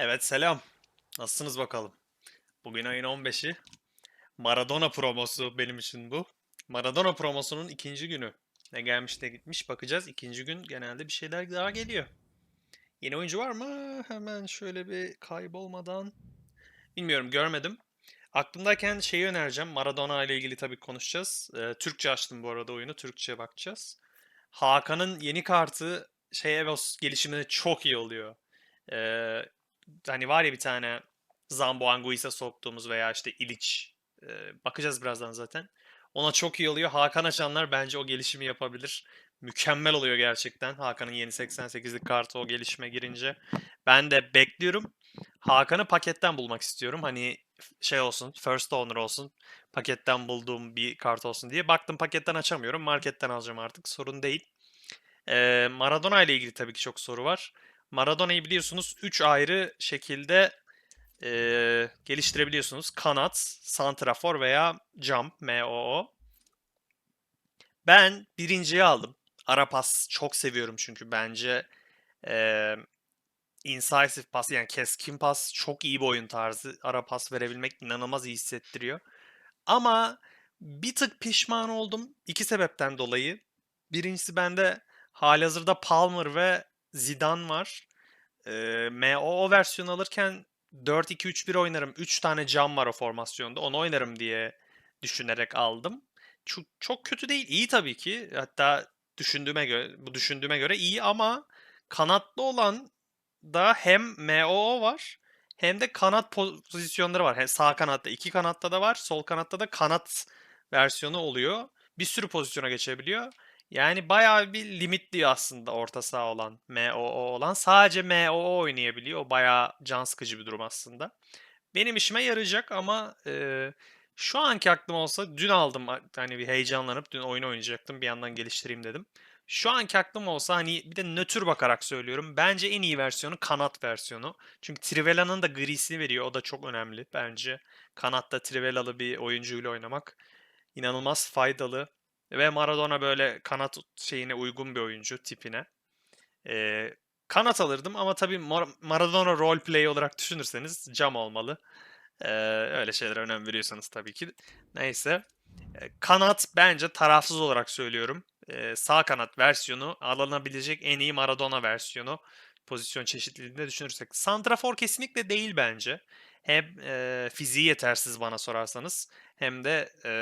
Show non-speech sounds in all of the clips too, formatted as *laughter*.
Evet selam. Nasılsınız bakalım? Bugün ayın 15'i. Maradona promosu benim için bu. Maradona promosunun ikinci günü. Ne gelmiş ne gitmiş bakacağız. İkinci gün genelde bir şeyler daha geliyor. Yeni oyuncu var mı? Hemen şöyle bir kaybolmadan. Bilmiyorum görmedim. Aklımdayken şeyi önereceğim. Maradona ile ilgili tabii konuşacağız. Ee, Türkçe açtım bu arada oyunu. Türkçe bakacağız. Hakan'ın yeni kartı şey Evos gelişiminde çok iyi oluyor. Ee, hani var ya bir tane Zambo Anguissa soktuğumuz veya işte İliç e, bakacağız birazdan zaten. Ona çok iyi oluyor. Hakan açanlar bence o gelişimi yapabilir. Mükemmel oluyor gerçekten. Hakan'ın yeni 88'lik kartı o gelişime girince. Ben de bekliyorum. Hakan'ı paketten bulmak istiyorum. Hani şey olsun, first owner olsun. Paketten bulduğum bir kart olsun diye. Baktım paketten açamıyorum. Marketten alacağım artık. Sorun değil. Ee, Maradona ile ilgili tabii ki çok soru var. Maradona'yı biliyorsunuz 3 ayrı şekilde eee, geliştirebiliyorsunuz. Kanat, santrafor veya jump, MOO. Ben birinciyi aldım. Ara pas çok seviyorum çünkü bence eee incisive pas yani keskin pas çok iyi bir oyun tarzı. Ara pas verebilmek inanılmaz iyi hissettiriyor. Ama bir tık pişman oldum iki sebepten dolayı. Birincisi bende halihazırda Palmer ve Zidane var. Ee, MOO versiyonu alırken 4-2-3-1 oynarım. 3 tane cam var o formasyonda. Onu oynarım diye düşünerek aldım. Çok, çok kötü değil. İyi tabii ki. Hatta düşündüğüme göre, bu düşündüğüme göre iyi ama kanatlı olan da hem MOO var hem de kanat pozisyonları var. Hem sağ kanatta, iki kanatta da var. Sol kanatta da kanat versiyonu oluyor. Bir sürü pozisyona geçebiliyor. Yani bayağı bir limitli aslında orta saha olan, MOO olan. Sadece MOO oynayabiliyor. O bayağı can sıkıcı bir durum aslında. Benim işime yarayacak ama e, şu anki aklım olsa dün aldım hani bir heyecanlanıp dün oyun oynayacaktım bir yandan geliştireyim dedim. Şu anki aklım olsa hani bir de nötr bakarak söylüyorum. Bence en iyi versiyonu kanat versiyonu. Çünkü Trivella'nın da grisini veriyor. O da çok önemli bence. Kanatta Trivella'lı bir oyuncuyla oynamak inanılmaz faydalı. Ve Maradona böyle kanat şeyine uygun bir oyuncu tipine. Ee, kanat alırdım ama tabii Mar- Maradona roleplay olarak düşünürseniz cam olmalı. Ee, öyle şeylere önem veriyorsanız tabii ki. Neyse. Ee, kanat bence tarafsız olarak söylüyorum. Ee, sağ kanat versiyonu alınabilecek en iyi Maradona versiyonu. Pozisyon çeşitliliğinde düşünürsek. Santrafor kesinlikle değil bence. Hem e, fiziği yetersiz bana sorarsanız. Hem de e,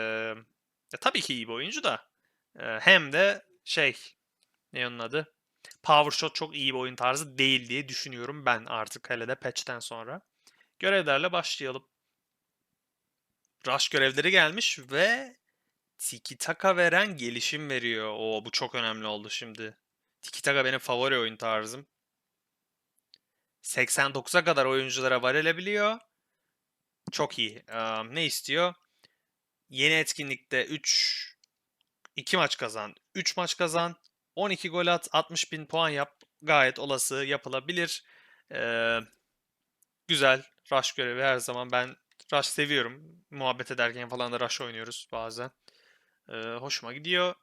ya tabii ki iyi bir oyuncu da. e, hem de şey ne onun adı? Power Shot çok iyi bir oyun tarzı değil diye düşünüyorum ben artık hele de patch'ten sonra. Görevlerle başlayalım. Rush görevleri gelmiş ve Tiki Taka veren gelişim veriyor. Oo bu çok önemli oldu şimdi. Tiki Taka benim favori oyun tarzım. 89'a kadar oyunculara varelebiliyor. Çok iyi. Eee, ne istiyor? Yeni etkinlikte 3 2 maç kazan, 3 maç kazan, 12 gol at, 60 bin puan yap. Gayet olası yapılabilir. Eee, güzel. Rush görevi her zaman ben Rush seviyorum. Muhabbet ederken falan da Rush oynuyoruz bazen. Eee, hoşuma gidiyor.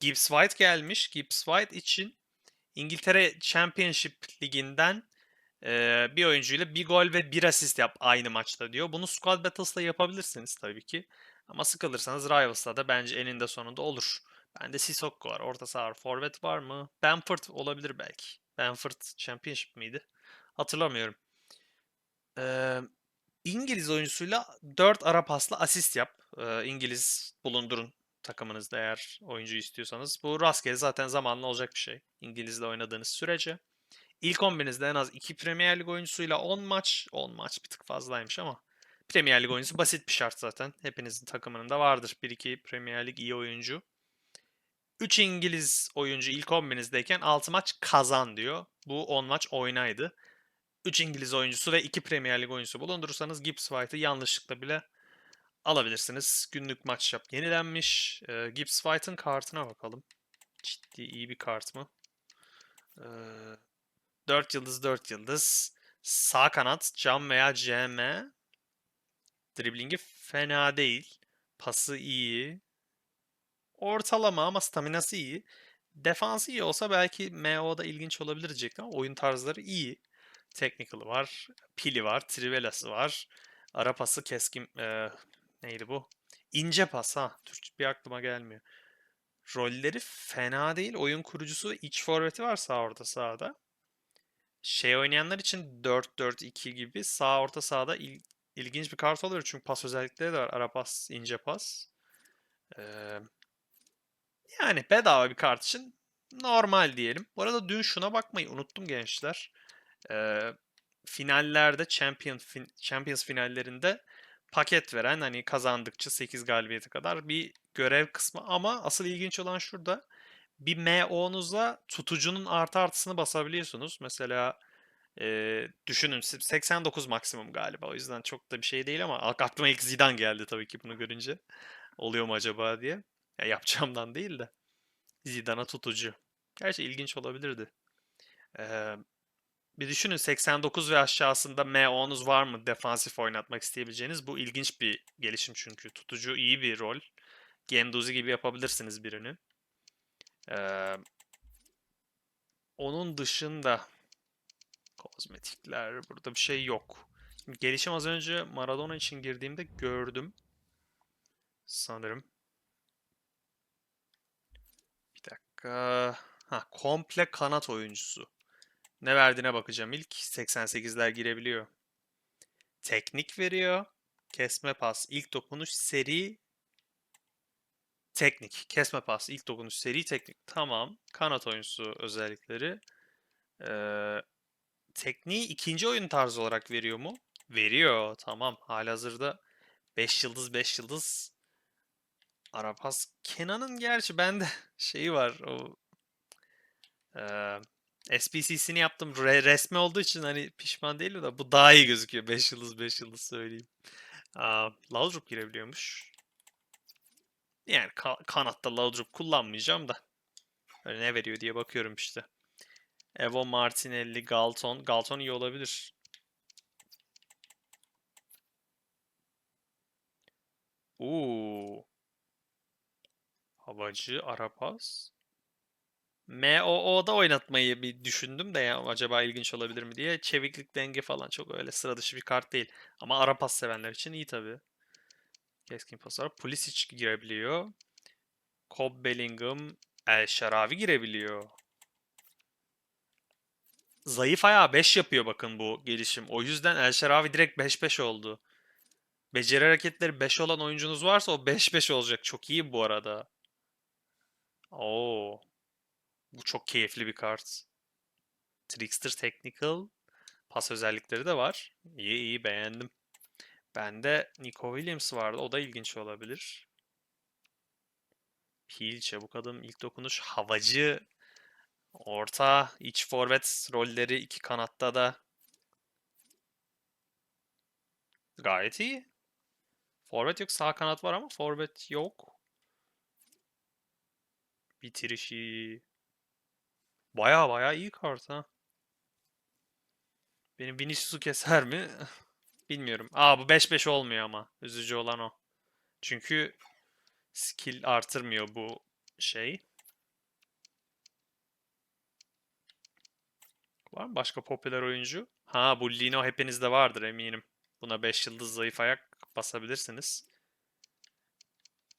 Gibbs White gelmiş. Gibbs White için İngiltere Championship Ligi'nden eee, bir oyuncuyla bir gol ve bir asist yap aynı maçta diyor. Bunu Squad Battles'la yapabilirsiniz tabii ki. Ama sıkılırsanız Rivals'la da bence eninde sonunda olur. Bende Sissoko var. Orta saha. Forvet var mı? Bamford olabilir belki. Bamford Championship miydi? Hatırlamıyorum. Eee, İngiliz oyuncusuyla 4 ara pasla asist yap. Eee, İngiliz bulundurun takımınızda eğer oyuncu istiyorsanız. Bu rastgele zaten zamanla olacak bir şey. İngilizle oynadığınız sürece. İlk 11'inizde en az 2 Premier Lig oyuncusuyla 10 maç. 10 maç bir tık fazlaymış ama. Premier Lig oyuncusu basit bir şart zaten. Hepinizin takımının da vardır 1-2 Premier Lig iyi oyuncu. 3 İngiliz oyuncu ilk 11'inizdeyken 6 maç kazan diyor. Bu 10 maç oynaydı. 3 İngiliz oyuncusu ve 2 Premier Lig oyuncusu bulundurursanız Gibbs White'ı yanlışlıkla bile alabilirsiniz. Günlük maç yap yenilenmiş. Ee, Gibbs White'ın kartına bakalım. Ciddi iyi bir kart mı? Ee, 4 yıldız 4 yıldız. Sağ kanat cam veya CM. Driblingi fena değil. Pası iyi. Ortalama ama staminası iyi. Defansı iyi olsa belki MO'da ilginç olabilir diyecektim ama oyun tarzları iyi. Technical'ı var. Pili var. Trivelası var. Ara pası keskin... eee, neydi bu? İnce pas ha. Türkçe bir aklıma gelmiyor. Rolleri fena değil. Oyun kurucusu iç forveti var sağ orta sahada. Şey oynayanlar için 4-4-2 gibi sağ orta sahada ilginç bir kart oluyor. Çünkü pas özellikleri de var. Ara pas, ince pas. Eee, yani bedava bir kart için normal diyelim. Bu arada dün şuna bakmayı unuttum gençler. Eee, finallerde Champion Champions finallerinde paket veren hani kazandıkça 8 galibiyete kadar bir görev kısmı ama asıl ilginç olan şurada bir MO'nuzla tutucunun artı artısını basabiliyorsunuz. Mesela eee, düşünün si- 89 maksimum galiba. O yüzden çok da bir şey değil ama ak- aklıma ilk Zidane geldi tabii ki bunu görünce. Oluyor mu acaba diye. Ya yapacağımdan değil de. Zidane'a tutucu. Gerçi ilginç olabilirdi. Eee, bir düşünün 89 ve aşağısında MO'nuz var mı defansif oynatmak isteyebileceğiniz? Bu ilginç bir gelişim çünkü. Tutucu iyi bir rol. Genduzi gibi yapabilirsiniz birini. Eee, onun dışında kozmetikler burada bir şey yok. Gelişim az önce Maradona için girdiğimde gördüm. Sanırım. Bir dakika. Ha, komple kanat oyuncusu. Ne verdiğine bakacağım ilk. 88'ler girebiliyor. Teknik veriyor. Kesme pas, ilk dokunuş, seri, teknik. Kesme pas, ilk dokunuş, seri, teknik. Tamam. Kanat oyuncusu özellikleri. Ee, tekniği ikinci oyun tarzı olarak veriyor mu? Veriyor. Tamam. Halihazırda 5 yıldız 5 yıldız Arapas. Kenan'ın gerçi bende *laughs* şeyi var. O eee SPC'sini yaptım. Re- resmi olduğu için hani pişman değilim da bu daha iyi gözüküyor. 5 yıldız 5 yıldız söyleyeyim. Aa, Laudrup girebiliyormuş. Yani ka- kanatta Laudrup kullanmayacağım da. Öyle ne veriyor diye bakıyorum işte. Evo Martinelli, Galton. Galton iyi olabilir. Uuu. Havacı, Arapas. MOO'da oynatmayı bir düşündüm de ya acaba ilginç olabilir mi diye. Çeviklik denge falan çok öyle sıra dışı bir kart değil. Ama ara pas sevenler için iyi tabii. Keskin pas var. Pulisic girebiliyor. Cobb Bellingham, El Şaravi girebiliyor. Zayıf ayağı 5 yapıyor bakın bu gelişim. O yüzden El Şaravi direkt 5-5 oldu. Beceri hareketleri 5 olan oyuncunuz varsa o 5-5 olacak. Çok iyi bu arada. Oo. Bu çok keyifli bir kart. Trickster Technical pas özellikleri de var. İyi iyi beğendim. Bende Nico Williams vardı. O da ilginç olabilir. Pil, çabuk adım, ilk dokunuş, havacı, orta, iç forvet rolleri iki kanatta da gayet iyi. Forvet yok, sağ kanat var ama forvet yok. Bitirişi. Baya baya iyi kart ha. Benim Vinicius'u keser mi? *laughs* Bilmiyorum. Aa bu 5-5 olmuyor ama. Üzücü olan o. Çünkü skill artırmıyor bu şey. Var mı başka popüler oyuncu? Ha bu Lino hepinizde vardır eminim. Buna 5 yıldız zayıf ayak basabilirsiniz.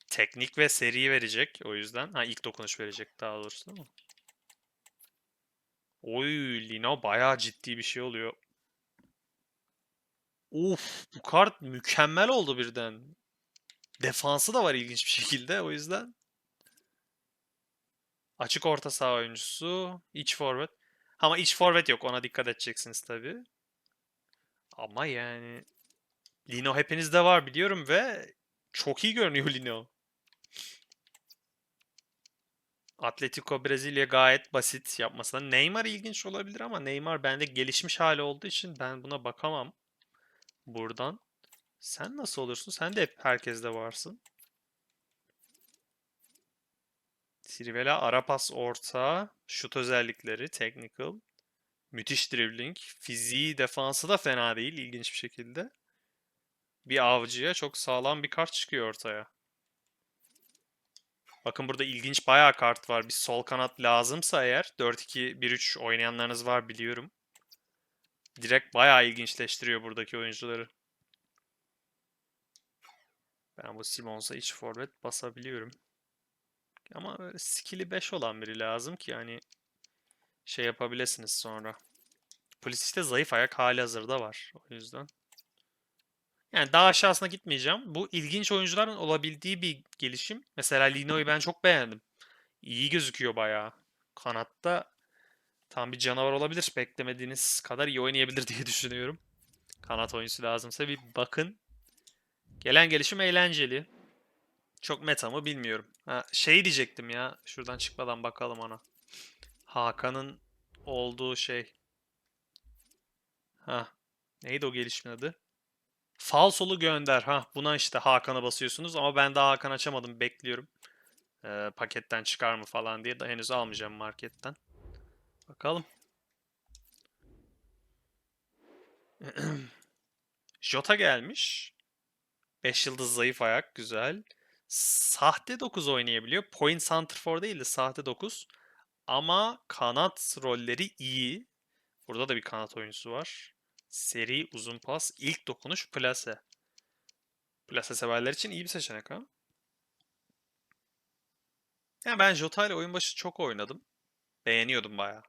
Teknik ve seri verecek o yüzden. Ha ilk dokunuş verecek daha doğrusu değil mi? Oy Lino bayağı ciddi bir şey oluyor. Of bu kart mükemmel oldu birden. Defansı da var ilginç bir şekilde o yüzden. Açık orta saha oyuncusu, iç forvet. Ama iç forvet yok ona dikkat edeceksiniz tabii. Ama yani Lino hepinizde var biliyorum ve çok iyi görünüyor *laughs* Lino. Atletico Brezilya gayet basit yapmasına. Neymar ilginç olabilir ama Neymar bende gelişmiş hali olduğu için ben buna bakamam. Buradan. Sen nasıl olursun? Sen de hep herkeste varsın. Sirvela ara pas orta, şut özellikleri, technical, müthiş dribbling, fiziği, defansı da fena değil ilginç bir şekilde. Bir avcıya çok sağlam bir kart çıkıyor ortaya. Bakın burada ilginç bayağı kart var. Bir sol kanat lazımsa eğer 4-2-1-3 oynayanlarınız var biliyorum. direkt bayağı ilginçleştiriyor buradaki oyuncuları. Ben bu Simons'a iç forvet basabiliyorum. Ama böyle skill'i 5 olan biri lazım ki hani şey yapabilirsiniz sonra. Pulisic'te zayıf ayak hali hazırda var. O yüzden. Yani daha aşağısına gitmeyeceğim. Bu ilginç oyuncuların olabildiği bir gelişim. Mesela Lino'yu ben çok beğendim. İyi gözüküyor bayağı. Kanatta tam bir canavar olabilir. Beklemediğiniz kadar iyi oynayabilir *laughs* diye düşünüyorum. Kanat oyuncusu lazımsa bir bakın. Gelen gelişim eğlenceli. Çok meta mı bilmiyorum. Ha, şey diyecektim ya. Şuradan çıkmadan bakalım ona. Hakan'ın olduğu şey. Ha. Neydi o gelişmin adı? Falsolu gönder. Ha, buna işte Hakan'a basıyorsunuz ama ben daha Hakan açamadım. Bekliyorum. Ee, paketten çıkar mı falan diye de henüz almayacağım marketten. Bakalım. *clears throat* Jota gelmiş. 5 yıldız zayıf ayak. Güzel. Sahte 9 oynayabiliyor. Point Center değil de sahte 9. Ama kanat rolleri iyi. Burada da bir kanat oyuncusu var. Seri, uzun pas, ilk dokunuş, plase. Plase severler için iyi bir seçenek ha. Yani ben Jota ile oyun başı çok oynadım. Beğeniyordum bayağı.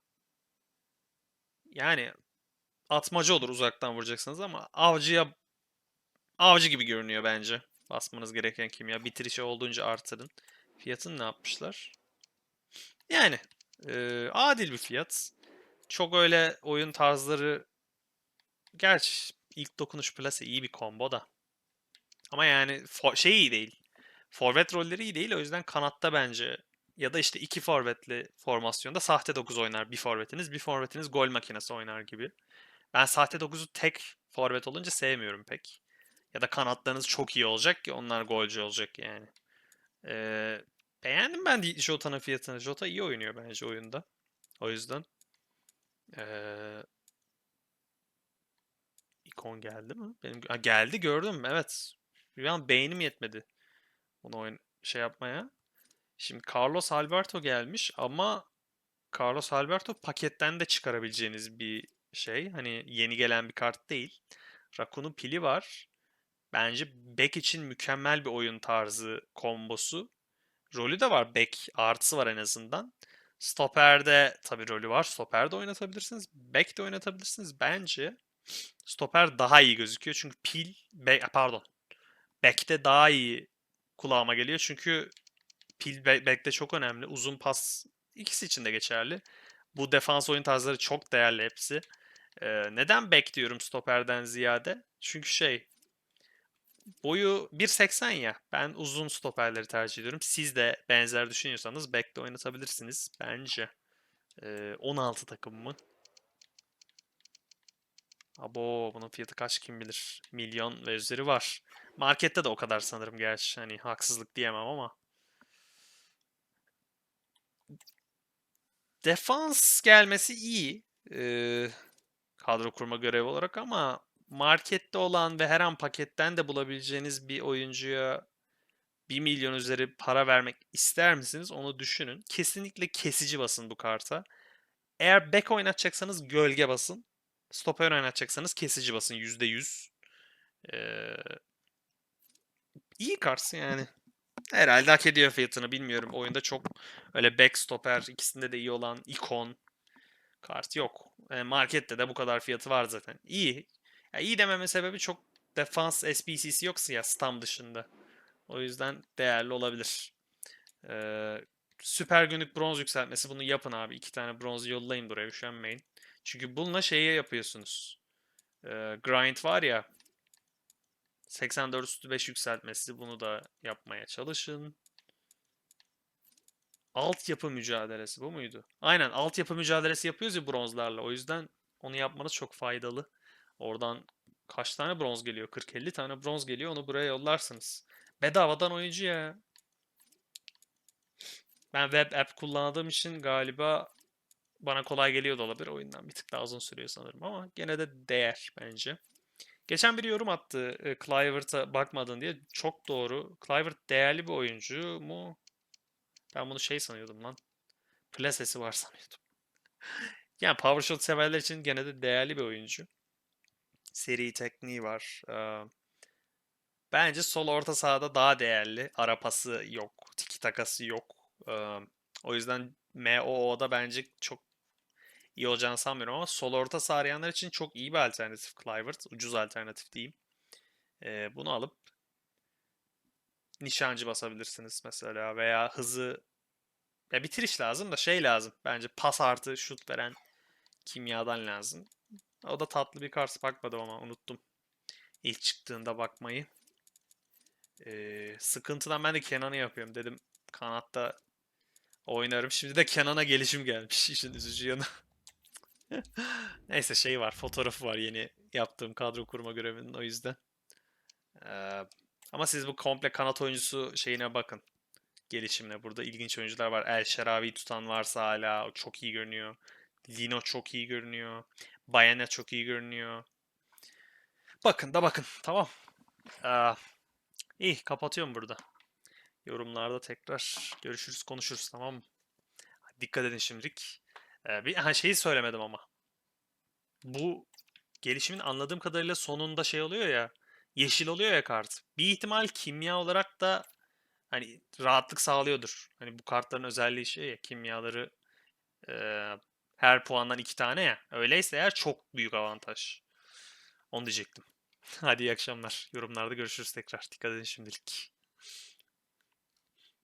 Yani atmaca olur uzaktan vuracaksınız ama avcıya avcı gibi görünüyor bence. Basmanız gereken kimya. Bitirişi olduğunca artırın. Fiyatını ne yapmışlar? Yani e, adil bir fiyat. Çok öyle oyun tarzları gerçi ilk dokunuş plase iyi bir combo da. Ama yani şey iyi değil. Forvet rolleri iyi değil. O yüzden kanatta bence ya da işte iki forvetli formasyonda sahte 9 oynar bir forvetiniz. Bir forvetiniz gol makinesi oynar gibi. Ben sahte 9'u tek forvet olunca sevmiyorum pek. Ya da kanatlarınız çok iyi olacak ki onlar golcü olacak yani. Ee, beğendim ben Jota'nın fiyatını. Jota iyi oynuyor bence oyunda. O yüzden. Ee, ikon geldi mi? Benim ha, geldi gördüm. Evet. Bir an beynim yetmedi. Bunu oyun şey yapmaya. Şimdi Carlos Alberto gelmiş ama Carlos Alberto paketten de çıkarabileceğiniz bir şey. Hani yeni gelen bir kart değil. Rakun'un pili var. Bence back için mükemmel bir oyun tarzı kombosu. Rolü de var. Back artısı var en azından. Stoper'de tabii rolü var. Stoper'de oynatabilirsiniz. Back de oynatabilirsiniz. Bence stoper daha iyi gözüküyor. Çünkü pil, back, pardon. Back'te daha iyi kulağıma geliyor. Çünkü pil back- back'te çok önemli. Uzun pas ikisi için de geçerli. Bu defans oyun tarzları çok değerli hepsi. Ee, neden back diyorum stoperden ziyade? Çünkü şey boyu 1.80 ya. Ben uzun stoperleri tercih ediyorum. Siz de benzer düşünüyorsanız back'te oynatabilirsiniz bence. Ee, 16 takım mı? Abo bunun fiyatı kaç kim bilir. Milyon ve üzeri var. Markette de o kadar sanırım gerçi. Hani haksızlık diyemem ama. Defans gelmesi iyi. Ee, kadro kurma görevi olarak ama markette olan ve her an paketten de bulabileceğiniz bir oyuncuya 1 milyon üzeri para vermek ister misiniz? Onu düşünün. Kesinlikle kesici basın bu karta. Eğer back oynatacaksanız gölge basın. Stoper oynatacaksanız kesici basın %100. Ee, iyi kart yani. Herhalde hak ediyor fiyatını bilmiyorum. Oyunda çok öyle back stoper ikisinde de iyi olan ikon kart yok. E, markette de bu kadar fiyatı var zaten. İyi. Ya iyi dememin sebebi çok defans SPC'si yoksa ya Stam dışında. O yüzden değerli olabilir. Ee, süper günlük bronz yükseltmesi bunu yapın abi. İki tane bronz yollayın buraya üşenmeyin. Çünkü bununla şeyi yapıyorsunuz. Ee, grind var ya 84 üstü 5 yükseltmesi bunu da yapmaya çalışın. Altyapı mücadelesi bu muydu? Aynen altyapı mücadelesi yapıyoruz ya bronzlarla. O yüzden onu yapmanız çok faydalı. Oradan kaç tane bronz geliyor? 40-50 tane bronz geliyor. Onu buraya yollarsınız. Bedavadan oyuncu ya. Ben web app kullandığım için galiba bana kolay geliyor da olabilir. Oyundan bir tık daha uzun sürüyor sanırım ama gene de değer bence. Geçen biri yorum attı e, Clivert'a bakmadın diye. Çok doğru. Clivert değerli bir oyuncu mu? Ben bunu şey sanıyordum lan. Plasesi var sanıyordum. *laughs* Yani Power Shot severler için gene de değerli bir oyuncu. Seri tekniği var. Bence sol orta sahada daha değerli. Ara pası yok. Tiki takası yok. Ee, o yüzden MOO'da bence çok iyi olacağını sanmıyorum ama sol orta saha arayanlar için çok iyi bir alternatif Kluivert. Ucuz alternatif diyeyim. Bunu alıp nişancı basabilirsiniz mesela veya hızı ya bitiriş lazım da şey lazım. Bence pas artı şut veren kimyadan lazım. O da tatlı bir kart bakmadım ama unuttum. İlk çıktığında bakmayı. Ee, sıkıntıdan ben de Kenan'ı yapıyorum dedim. Kanatta oynarım. Şimdi de Kenan'a gelişim gelmiş. İşin üzücü yanı. *laughs* Neyse şey var. Fotoğrafı var yeni yaptığım kadro kurma görevinin o yüzden. Ee, ama siz bu komple kanat oyuncusu şeyine bakın. Gelişimine. Burada ilginç oyuncular var. El Şeravi tutan varsa hala o çok iyi görünüyor. Lino çok iyi görünüyor. Bayana çok iyi görünüyor. Bakın da bakın. Tamam. Aa, iyi kapatıyorum burada. Yorumlarda tekrar görüşürüz konuşuruz tamam? Dikkat edin şimdilik. Ee, bir ha, şeyi söylemedim ama. Bu gelişimin anladığım kadarıyla sonunda şey oluyor ya. Yeşil oluyor ya kart. Bir ihtimal kimya olarak da hani rahatlık sağlıyordur. Hani bu kartların özelliği şey ya kimyaları eee, her puandan iki tane ya. Öyleyse eğer çok büyük avantaj. Onu diyecektim. *laughs* Hadi iyi akşamlar. Yorumlarda görüşürüz tekrar. Dikkat edin şimdilik.